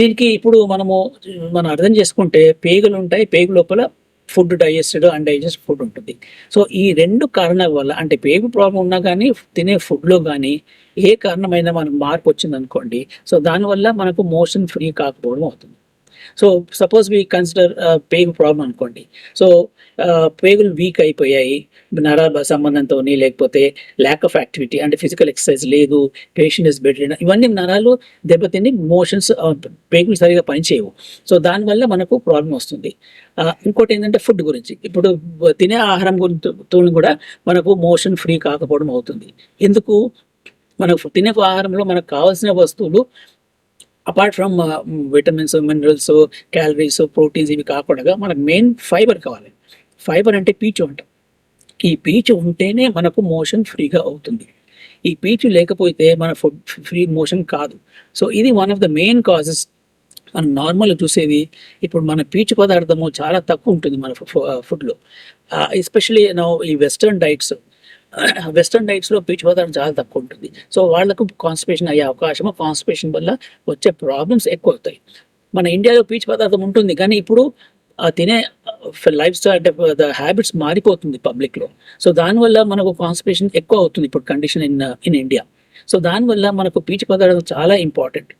దీనికి ఇప్పుడు మనము మనం అర్థం చేసుకుంటే పేగులు ఉంటాయి పేగు లోపల food digested and digest food ఉంటుంది. సో ఈ రెండు కారణాల వల్ల అంటే పేగు ప్రాబ్లం ఉన్నా కానీ తినే ఫుడ్లో కానీ ఏ కారణమైనా మనకు మార్పు వచ్చింది అనుకోండి సో దానివల్ల మనకు మోషన్ ఫ్రీ కాకపోవడం అవుతుంది. సో సపోజ్ వీ కన్సిడర్ పేగు ప్రాబ్లం అనుకోండి. సో పేగులు వీక్ అయిపోయాయి నరాల సంబంధంతో లేకపోతే ల్యాక్ ఆఫ్ యాక్టివిటీ అంటే ఫిజికల్ ఎక్సర్సైజ్ లేదు పేషెంట్ ఇస్ బెటర్ ఇవన్నీ నరాలు దెబ్బతిని మోషన్స్ పేగులు uh, సరిగా పనిచేయవు. సో దానివల్ల మనకు ప్రాబ్లం వస్తుంది. Uh, ఇంకోటి ఏంటంటే ఫుడ్ గురించి. ఇప్పుడు తినే ఆహారం గురించి కూడా మనకు మోషన్ ఫ్రీ కాకపోవడం అవుతుంది. ఎందుకు? మనకు తినే ఆహారంలో మనకు కావాల్సిన వస్తువులు apart from vitamins minerals calories proteins ఇవి కాకుండా మనకు మెయిన్ ఫైబర్ కావాలి. ఫైబర్ అంటే పీచు అంటాం. ఈ పీచు ఉంటేనే మనకు మోషన్ ఫ్రీగా అవుతుంది. ఈ పీచు లేకపోతే మన ఫుడ్ ఫ్రీ మోషన్ కాదు. సో ఇది one of the main causes మనం నార్మల్ చూసేది ఇప్పుడు మన పీచు పదార్థము చాలా తక్కువ ఉంటుంది మన ఫుడ్లో ఎస్పెషలీ ఈ వెస్టర్న్ డైట్స్ వెస్టర్న్ డైట్స్లో పీచు పదార్థం చాలా తక్కువ ఉంటుంది. సో వాళ్ళకు కాన్స్టిపేషన్ అయ్యే అవకాశం కాన్స్టిపేషన్ వల్ల వచ్చే ప్రాబ్లమ్స్ ఎక్కువ అవుతాయి. మన ఇండియాలో పీచు పదార్థం ఉంటుంది కానీ ఇప్పుడు తినే లైఫ్ స్టైల్ అంటే ద హ్యాబిట్స్ మారిపోతుంది పబ్లిక్లో సో దానివల్ల మనకు కాన్స్టిపేషన్ ఎక్కువ అవుతుంది ఇప్పుడు condition in in India so దానివల్ల మనకు పీచు పదార్థం చాలా ఇంపార్టెంట్